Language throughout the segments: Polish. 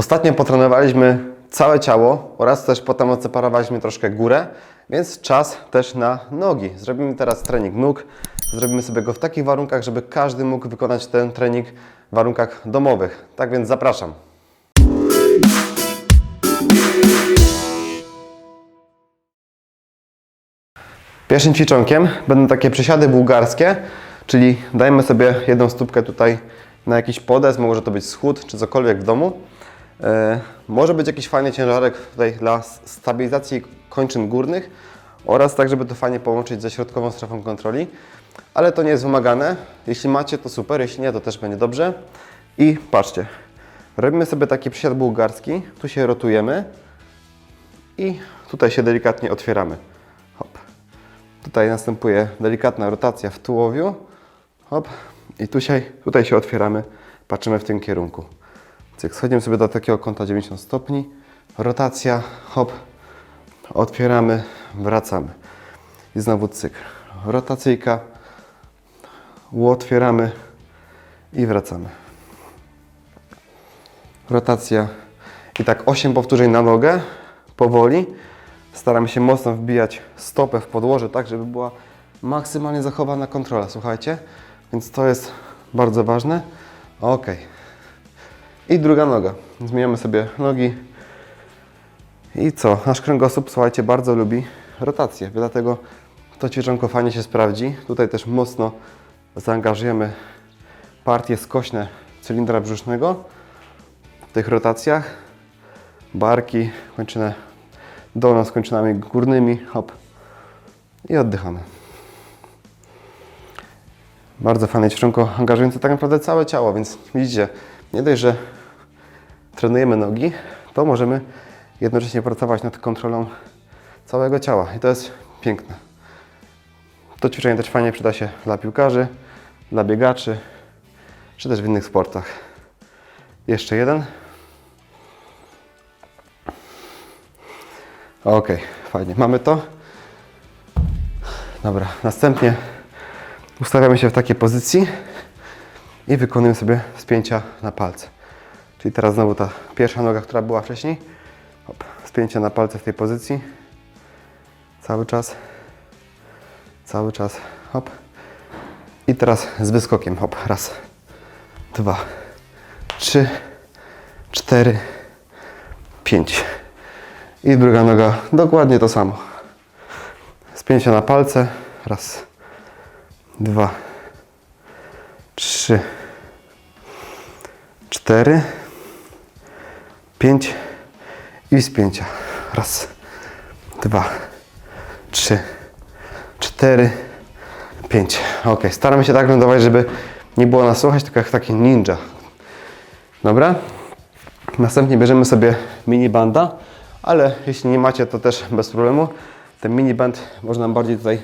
Ostatnio potrenowaliśmy całe ciało oraz też potem odseparowaliśmy troszkę górę, więc czas też na nogi. Zrobimy teraz trening nóg. Zrobimy sobie go w takich warunkach, żeby każdy mógł wykonać ten trening w warunkach domowych. Tak więc zapraszam. Pierwszym ćwiczonkiem będą takie przysiady bułgarskie, czyli dajmy sobie jedną stópkę tutaj na jakiś podest, może to być schód czy cokolwiek w domu. E, może być jakiś fajny ciężarek tutaj dla stabilizacji kończyn górnych oraz tak, żeby to fajnie połączyć ze środkową strefą kontroli, ale to nie jest wymagane. Jeśli macie, to super, jeśli nie, to też będzie dobrze. I patrzcie, robimy sobie taki przysiad bułgarski, tu się rotujemy i tutaj się delikatnie otwieramy. Hop. Tutaj następuje delikatna rotacja w tułowiu. Hop. I tu się, tutaj się otwieramy, patrzymy w tym kierunku. Cyk, schodzimy sobie do takiego kąta 90 stopni. Rotacja, hop. Otwieramy, wracamy. I znowu cyk. Rotacyjka. Otwieramy i wracamy. Rotacja. I tak 8 powtórzeń na nogę, powoli. Staramy się mocno wbijać stopę w podłoże, tak żeby była maksymalnie zachowana kontrola, słuchajcie. Więc to jest bardzo ważne. Ok. I druga noga. Zmieniamy sobie nogi. I co? Nasz kręgosłup, słuchajcie, bardzo lubi rotację, dlatego to ćwiczonko fajnie się sprawdzi. Tutaj też mocno zaangażujemy partie skośne cylindra brzusznego w tych rotacjach. Barki, kończynę dolną z kończynami górnymi, hop. I oddychamy. Bardzo fajne ćwiczonko, angażujące tak naprawdę całe ciało, więc widzicie, nie dość, że trenujemy nogi, to możemy jednocześnie pracować nad kontrolą całego ciała i to jest piękne. To ćwiczenie też fajnie przyda się dla piłkarzy, dla biegaczy, czy też w innych sportach. Jeszcze jeden. Ok, fajnie. Mamy to. Dobra, następnie ustawiamy się w takiej pozycji i wykonujemy sobie spięcia na palce. Czyli teraz znowu ta pierwsza noga, która była wcześniej. Hop, spięcie na palce w tej pozycji. Cały czas. Cały czas. Hop. I teraz z wyskokiem. Hop. Raz, dwa, trzy, cztery, pięć. I druga noga dokładnie to samo. Spięcie na palce. Raz, dwa, trzy, cztery, pięć i spięcia. Raz, dwa, trzy, cztery, pięć. Ok, staramy się tak lądować, żeby nie było nas słuchać, tylko jak taki ninja. Dobra? Następnie bierzemy sobie mini banda, ale jeśli nie macie, to też bez problemu. Ten mini band można bardziej tutaj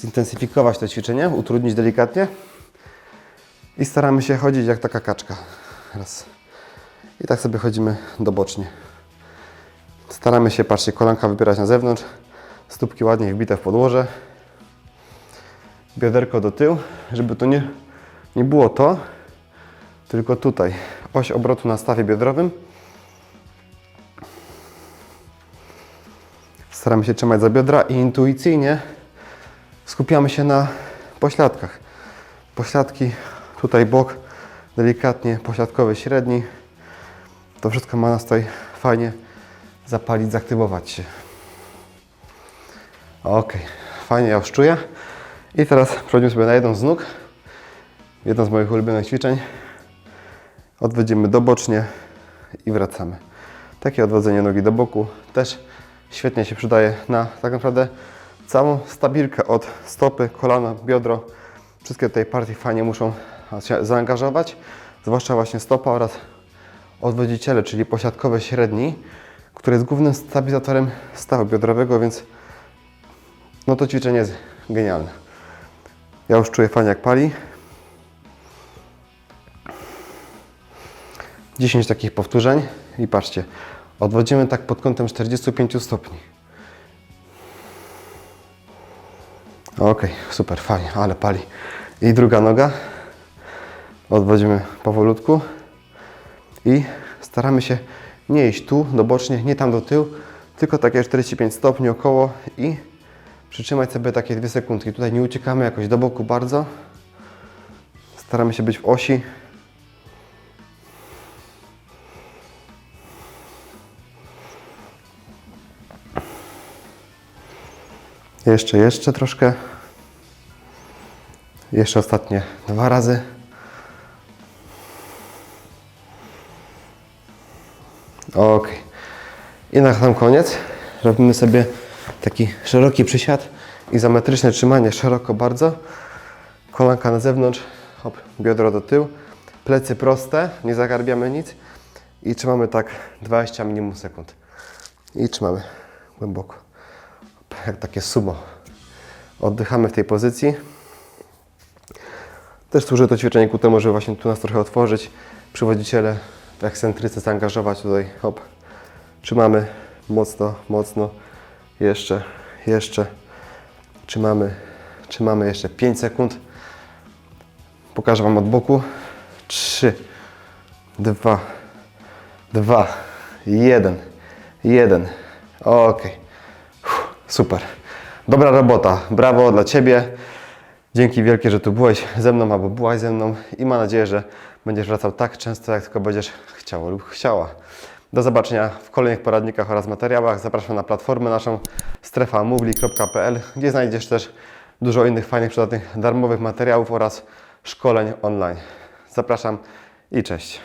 zintensyfikować to ćwiczenie, utrudnić delikatnie. I staramy się chodzić jak taka kaczka. Raz. I tak sobie chodzimy dobocznie. Staramy się, patrzcie, kolanka wypierać na zewnątrz, stópki ładnie wbite w podłoże, bioderko do tyłu, żeby to nie, nie było to, tylko tutaj. Oś obrotu na stawie biodrowym. Staramy się trzymać za biodra i intuicyjnie skupiamy się na pośladkach. Pośladki, tutaj bok, delikatnie, pośladkowy średni. To wszystko ma nas tutaj fajnie zapalić, zaktywować się. Ok, fajnie ja już czuję. I teraz przechodzimy sobie na jedną z nóg. Jedno z moich ulubionych ćwiczeń. Odwedzimy dobocznie i wracamy. Takie odwodzenie nogi do boku też świetnie się przydaje na tak naprawdę całą stabilkę od stopy, kolana, biodro. Wszystkie tutaj partie fajnie muszą się zaangażować, zwłaszcza właśnie stopa oraz odwodziciele, czyli posiadkowy średni, który jest głównym stabilizatorem stawu biodrowego, więc no to ćwiczenie jest genialne. Ja już czuję fajnie jak pali. 10 takich powtórzeń i patrzcie, odwodzimy tak pod kątem 45 stopni. Ok, super, fajnie, ale pali. I druga noga. Odwodzimy powolutku i staramy się nie iść tu, do bocznie, nie tam do tyłu, tylko takie 45 stopni około i przytrzymać sobie takie dwie sekundki. Tutaj nie uciekamy jakoś do boku bardzo. Staramy się być w osi. Jeszcze, jeszcze troszkę. Jeszcze ostatnie dwa razy. Ok. I na sam koniec robimy sobie taki szeroki przysiad, izometryczne trzymanie szeroko bardzo. Kolanka na zewnątrz, hop, biodro do tyłu, plecy proste, nie zagarbiamy nic i trzymamy tak 20 minimum sekund. I trzymamy głęboko, jak takie sumo. Oddychamy w tej pozycji. Też służy to ćwiczenie ku temu, żeby właśnie tu nas trochę otworzyć, przywodziciele w ekscentryce zaangażować tutaj, hop, trzymamy mocno, mocno, jeszcze, jeszcze, trzymamy, trzymamy jeszcze 5 sekund, pokażę Wam od boku, 3, 2, 2, 1, 1, ok, super, dobra robota, brawo dla Ciebie, Dzięki wielkie, że tu byłeś ze mną albo byłaś ze mną i mam nadzieję, że będziesz wracał tak często, jak tylko będziesz chciał lub chciała. Do zobaczenia w kolejnych poradnikach oraz materiałach. Zapraszam na platformę naszą strefamówli.pl, gdzie znajdziesz też dużo innych fajnych, przydatnych, darmowych materiałów oraz szkoleń online. Zapraszam i cześć.